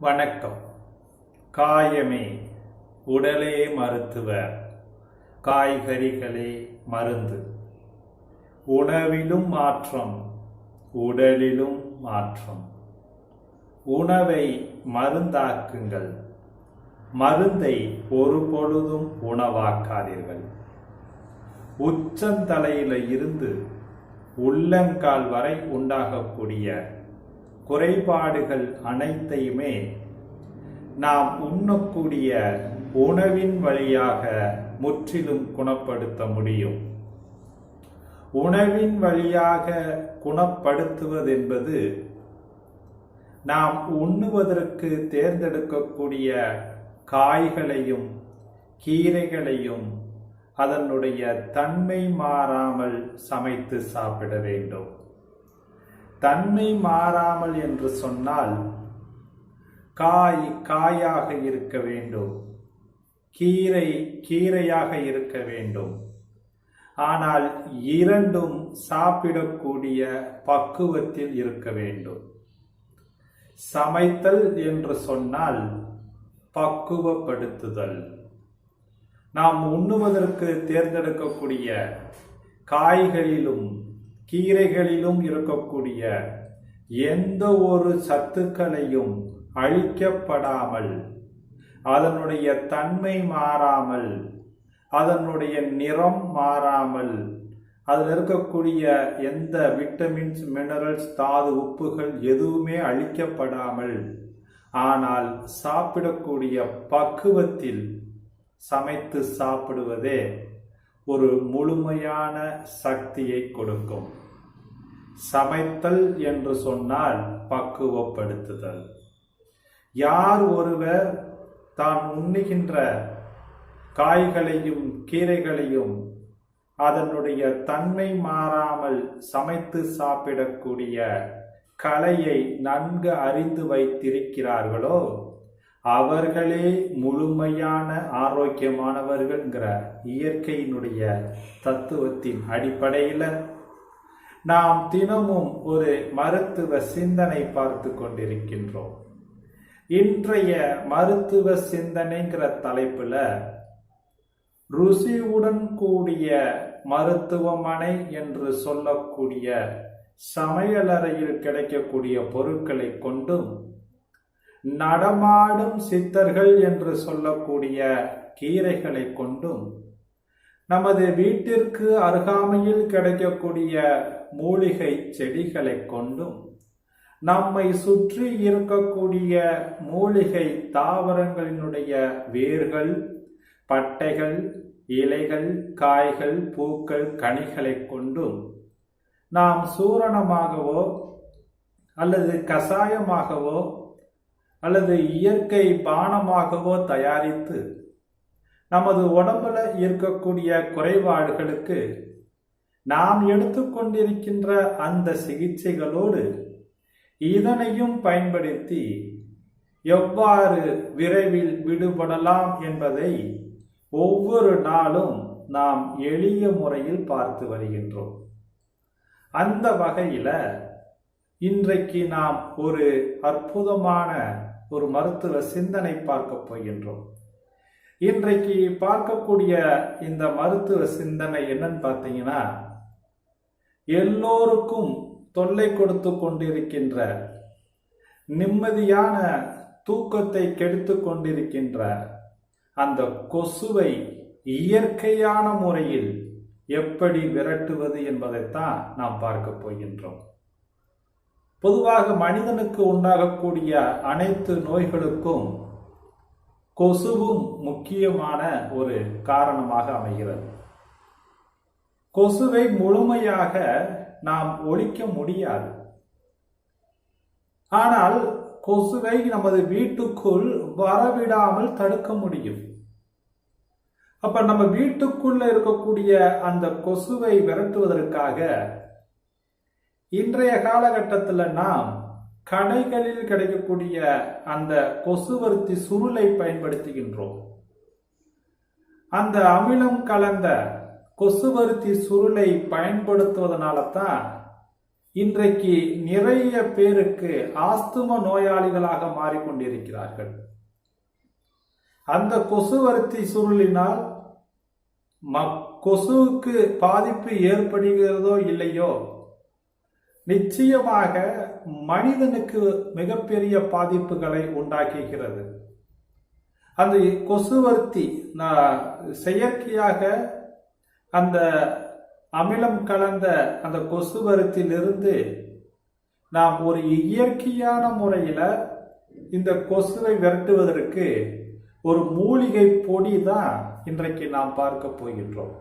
வணக்கம். காயமே உடலே மருத்துவர் காய்கறிகளே மருந்து. உணவிலும் மாற்றம் உடலிலும் மாற்றம். உணவை மருந்தாக்குங்கள். மருந்தை ஒரு பொழுதும் உணவாக்காதீர்கள். உச்சந்தலையில இருந்து உள்ளங்கால் வரை உண்டாகக்கூடிய குறைபாடுகள் அனைத்தையுமே நாம் உண்ணக்கூடிய உணவின் வழியாக முற்றிலும் குணப்படுத்த முடியும். உணவின் வழியாக குணப்படுத்துவது என்பது நாம் உண்ணுவதற்கு தேர்ந்தெடுக்கக்கூடிய காய்களையும் கீரைகளையும் அதனுடைய தன்மை மாறாமல் சமைத்து சாப்பிட வேண்டும். தன்மை மாறாமல் என்று சொன்னால் காய் காயாக இருக்க வேண்டும். கீரை கீரையாக இருக்க வேண்டும். ஆனால் இரண்டும் சாப்பிடக்கூடிய பக்குவத்தில் இருக்க வேண்டும். சமைத்தல் என்று சொன்னால் பக்குவப்படுத்துதல். நாம் உண்ணுவதற்கு தேர்ந்தெடுக்கக்கூடிய காய்களிலும் கீரைகளிலும் இருக்கக்கூடிய எந்த ஒரு சத்துக்களையும் அழிக்கப்படாமல் அதனுடைய தன்மை மாறாமல் அதனுடைய நிறம் மாறாமல் அதில் இருக்கக்கூடிய எந்த விட்டமின்ஸ் மினரல்ஸ் தாது உப்புகள் எதுவுமே அழிக்கப்படாமல் ஆனால் சாப்பிடக்கூடிய பக்குவத்தில் சமைத்து சாப்பிடுவதே ஒரு முழுமையான சக்தியை கொடுக்கும். சமைத்தல் என்று சொன்னால் பக்குவப்படுத்துதல். யார் ஒருவர் தான் உண்ணுகின்ற காய்களையும் கீரைகளையும் அதனுடைய தன்மை மாறாமல் சமைத்து சாப்பிடக்கூடிய கலையை நன்கு அறிந்து வைத்திருக்கிறார்களோ அவர்களே முழுமையான ஆரோக்கியமானவர்கள்ங்கிற இயற்கையினுடைய தத்துவத்தின் அடிப்படையில் நாம் தினமும் ஒரு மருத்துவ சிந்தனை பார்த்து கொண்டிருக்கின்றோம். இன்றைய மருத்துவ சிந்தனைங்கிற தலைப்புல ருசியுடன் கூடிய மருத்துவமனை என்று சொல்லக்கூடிய சமையலறையில் கிடைக்கக்கூடிய பொருட்களை கொண்டும் நடமாடும் சித்தர்கள் என்று சொல்லக்கூடிய கீரைகளை கொண்டும் நமது வீட்டிற்கு அருகாமையில் கிடைக்கக்கூடிய மூலிகை செடிகளை கொண்டும் நம்மை சுற்றி இருக்கக்கூடிய மூலிகை தாவரங்களினுடைய வேர்கள் பட்டைகள் இலைகள் காய்கள் பூக்கள் கனிகளை கொண்டும் நாம் சூரணமாகவோ அல்லது கசாயமாகவோ அல்லது இயற்கை பானமாகவோ தயாரித்து நமது உடம்புல இருக்கக்கூடிய குறைபாடுகளுக்கு நாம் எடுத்துக்கொண்டிருக்கின்ற அந்த சிகிச்சைகளோடு இதனையும் பயன்படுத்தி எவ்வாறு விரைவில் விடுபடலாம் என்பதை ஒவ்வொரு நாளும் நாம் எளிய முறையில் பார்த்து வருகின்றோம். அந்த வகையில் இன்றைக்கு நாம் ஒரு அற்புதமான ஒரு மருத்துவ சிந்தனை பார்க்க போகின்றோம். இன்றைக்கு பார்க்கக்கூடிய இந்த மருத்துவ சிந்தனை என்னன்னு பார்த்தீங்கன்னா எல்லோருக்கும் தொல்லை கொடுத்து கொண்டிருக்கின்ற நிம்மதியான தூக்கத்தை கெடுத்து கொண்டிருக்கின்ற அந்த கொசுவை இயற்கையான முறையில் எப்படி விரட்டுவது என்பதைத்தான் நாம் பார்க்க போகின்றோம். பொதுவாக மனிதனுக்கு உண்டாகக்கூடிய அனைத்து நோய்களுக்கும் கொசுவும் முக்கியமான ஒரு காரணமாக அமைகிறது. கொசுவை முழுமையாக நாம் ஒழிக்க முடியாது. ஆனால் கொசுவை நமது வீட்டுக்குள் வரவிடாமல் தடுக்க முடியும். அப்ப நம்ம வீட்டுக்குள்ள இருக்கக்கூடிய அந்த கொசுவை விரட்டுவதற்காக இன்றைய காலகட்டத்தில் நாம் கடைகளில் கிடைக்கக்கூடிய அந்த கொசுவர்த்தி சுருளை பயன்படுத்துகின்றோம். அந்த அமிலம் கலந்த கொசுவர்த்தி சுருளை பயன்படுத்துவதனால தான் இன்றைக்கு நிறைய பேருக்கு ஆஸ்தும நோயாளிகளாக மாறிக்கொண்டிருக்கிறார்கள். அந்த கொசுவர்த்தி சுருளினால் ம- கொசுவுக்கு பாதிப்பு ஏற்படுகிறதோ இல்லையோ நிச்சயமாக மனிதனுக்கு மிகப்பெரிய பாதிப்புகளை உண்டாக்குகிறது. அந்த கொசுவர்த்தி நான் செயற்கையாக அந்த அமிலம் கலந்த அந்த கொசுவர்த்தியிலிருந்து நாம் ஒரு இயற்கையான முறையில் இந்த கொசுவை விரட்டுவதற்கு ஒரு மூலிகை பொடி தான் இன்றைக்கு நாம் பார்க்க போகின்றோம்.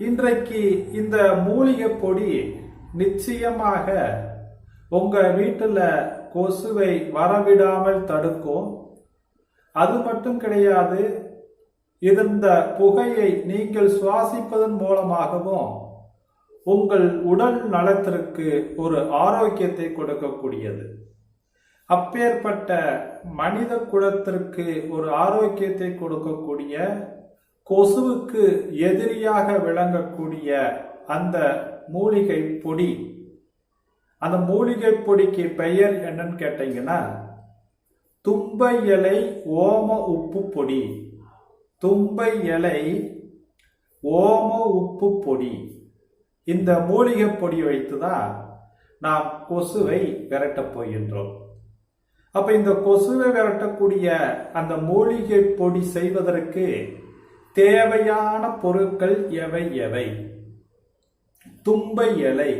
இன்றைக்கு இந்த மூலிகை பொடி நிச்சயமாக உங்க வீட்டில் கொசுவை வரவிடாமல் தடுக்கும். அது மட்டும் கிடையாது இருந்த புகையை நீங்கள் சுவாசிப்பதன் மூலமாகவும் உங்கள் உடல் நலத்திற்கு ஒரு ஆரோக்கியத்தை கொடுக்கக்கூடியது. அப்பேற்பட்ட மனித குலத்திற்கு ஒரு ஆரோக்கியத்தை கொடுக்கக்கூடிய கொசுவுக்கு எதிரியாக விளங்கக்கூடிய அந்த மூலிகை பொடி. அந்த மூலிகை பொடிக்கு பெயர் என்னன்னு கேட்டீங்கன்னா தும்பை இலை ஓம உப்பு பொடி. தும்பை இலை ஓம உப்பு பொடி. இந்த மூலிகை பொடி வைத்து தான் நாம் கொசுவை விரட்டப் போகின்றோம். அப்ப இந்த கொசுவை விரட்டக்கூடிய அந்த மூலிகை பொடி செய்வதற்கு தேவையான பொருட்கள் எவை எவை? தும்பை இலை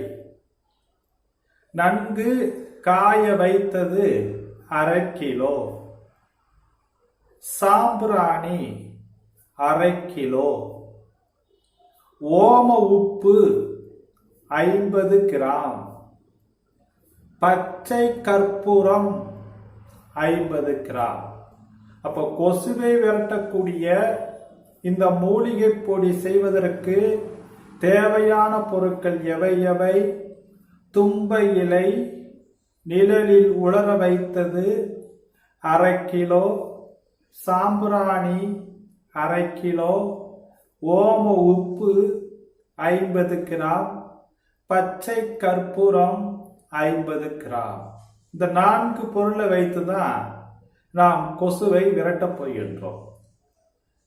நன்கு காய வைத்தது அரை கிலோ. சாம்பிராணி அரை கிலோ. ஓம உப்பு ஐம்பது கிராம். பச்சை கற்பூரம் ஐம்பது கிராம். அப்போ கொசுவை விரட்டக்கூடிய இந்த மூலிகை பொடி செய்வதற்கு தேவையான பொருட்கள் எவை எவை? தும்பை இலை நிழலில் உலர வைத்தது அரை கிலோ சாம்பிராணி அரை கிலோ ஓம உப்பு ஐம்பது கிராம் பச்சை கற்பூரம் ஐம்பது கிராம். இந்த நான்கு பொருளை வைத்து தான் நாம் கொசுவை விரட்டப் போகின்றோம்.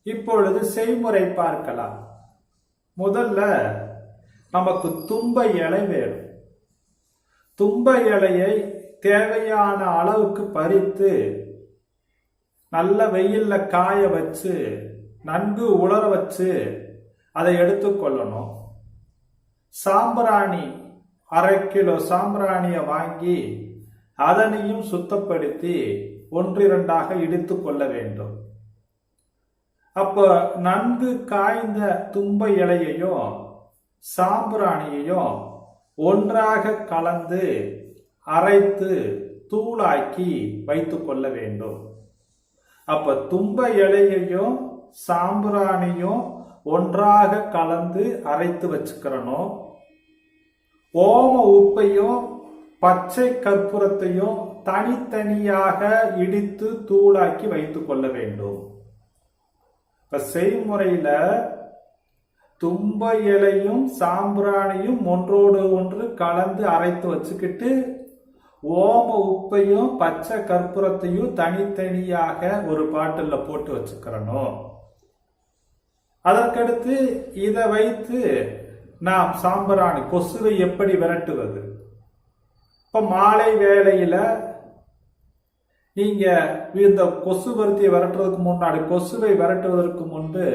இப்பொழுது செய்முறை பார்க்கலாம். முதல்ல நமக்கு தும்ப இலை வேணும். தும்ப இலையை தேவையான அளவுக்கு பறித்து நல்ல வெயில்ல காய வச்சு நன்கு உலர வச்சு அதை எடுத்துக்கொள்ளணும் சாம்பிராணி அரை கிலோ சாம்பிராணியை வாங்கி அதனையும் சுத்தப்படுத்தி ஒன்றிரண்டாக இடித்து கொள்ள வேண்டும். அப்போ நன்கு காய்ந்த தும்ப இலையையும் சாம்பிராணியையும் ஒன்றாக கலந்து அரைத்து தூளாக்கி வைத்து கொள்ள வேண்டும். அப்ப தும்ப இலையையும் சாம்பிராணியும் ஒன்றாக கலந்து அரைத்து வச்சுக்கிறணும் ஓம உப்பையும் பச்சை கற்பூரத்தையும் தனித்தனியாக இடித்து தூளாக்கி வைத்து கொள்ள வேண்டும். இப்ப செய்முறையில தும்ப இலையும் சாம்பிராணியும் ஒன்றோடு ஒன்று கலந்து அரைத்து வச்சுக்கிட்டு ஓம உப்பையும் பச்சை கற்பூரத்தையும் தனித்தனியாக ஒரு பாட்டில் போட்டு வச்சுக்கிறணும். அதற்கடுத்து இதை வைத்து நாம் சாம்பிராணி கொசுவை எப்படி விரட்டுவது? இப்ப மாலை வேளையில நீங்க இந்த கொசு வர்த்தியை விரட்டுறதுக்கு முன்னாடி கொசுவை விரட்டுவதற்கு முன்பு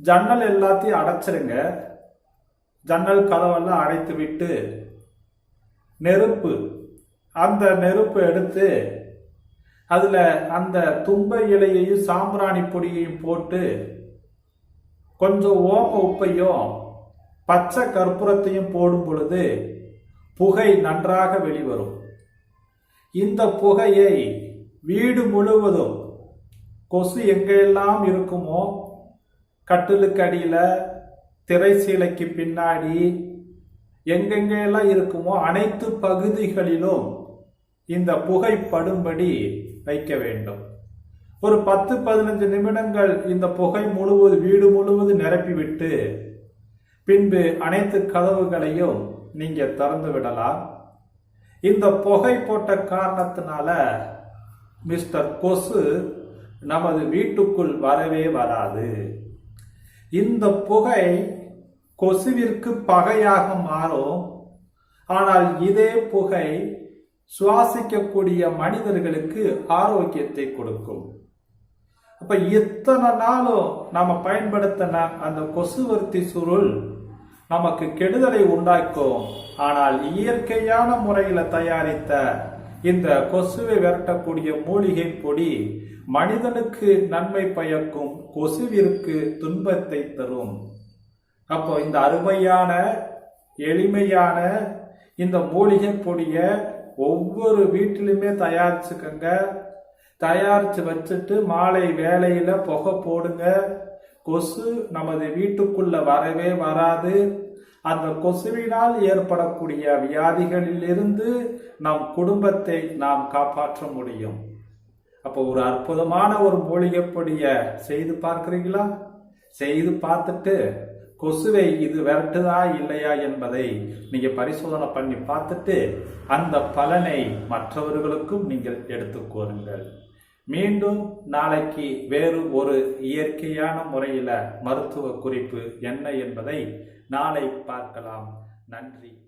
ஜன்னல் எல்லாத்தையும் அடைச்சிருங்க. ஜன்னல் கதவெல்லாம் அடைத்து விட்டு நெருப்பு அந்த நெருப்பு எடுத்து அதில் அந்த தும்பை இலையையும் சாம்பிராணி பொடியையும் போட்டு கொஞ்சம் ஓம உப்பையும் பச்சை கற்பூரத்தையும் போடும் பொழுது புகை நன்றாக வெளிவரும். இந்த புகையை வீடு முழுவதும் கொசு எங்கெல்லாம் இருக்குமோ கட்டிலுக்கு அடியில திரைசீலைக்கு பின்னாடி எங்கெங்கெல்லாம் இருக்குமோ அனைத்து பகுதிகளிலும் இந்த புகை படும்படி வைக்க வேண்டும். ஒரு பத்து பதினஞ்சு நிமிடங்கள் இந்த புகை முழுவதும் வீடு முழுவதும் நிரப்பிவிட்டு பின்பு அனைத்து கதவுகளையும் நீங்கள் திறந்து விடலாம். இந்த புகை போட்ட காரணத்தினால மிஸ்டர் கொசு நமது வீட்டுக்குள் வரவே வராது. இந்த புகை கொசுவிற்கு பகையாக மாறும். ஆனால் இதே புகை சுவாசிக்கக்கூடிய மனிதர்களுக்கு ஆரோக்கியத்தை கொடுக்கும். அப்ப இத்தனை நாளும் நாம பயன்படுத்தின அந்த கொசுவர்த்தி சுருள் நமக்கு கெடுதலை உண்டாக்கும். ஆனால் இயற்கையான முறையில தயாரித்த இந்த கொசுவை விரட்டக்கூடிய மூலிகை பொடி மனிதனுக்கு நன்மை பயக்கும் கொசுவிற்கு துன்பத்தை தரும். அப்போ இந்த அருமையான எளிமையான இந்த மூலிகை பொடிய ஒவ்வொரு வீட்டிலுமே தயாரிச்சுக்கங்க. தயாரிச்சு வச்சுட்டு மாலை வேலையில புகை போடுங்க. கொசு நமது வீட்டுக்குள்ள வரவே வராது. அந்த கொசுவினால் ஏற்படக்கூடிய வியாதிகளிலிருந்து நம் குடும்பத்தை நாம் காப்பாற்ற முடியும். அப்போ ஒரு அற்புதமான ஒரு மூலிகைப்படிய செய்து பார்க்குறீங்களா செய்து பார்த்துட்டு கொசுவை இது விரட்டுதா இல்லையா என்பதை நீங்க பரிசோதனை பண்ணி பார்த்துட்டு அந்த பலனை மற்றவர்களுக்கும் நீங்கள் எடுத்து கூறுங்கள் மீண்டும் நாளைக்கு வேறு ஒரு இயற்கையான முறையில் மருத்துவ குறிப்பு என்ன என்பதை நாளை பார்க்கலாம். நன்றி.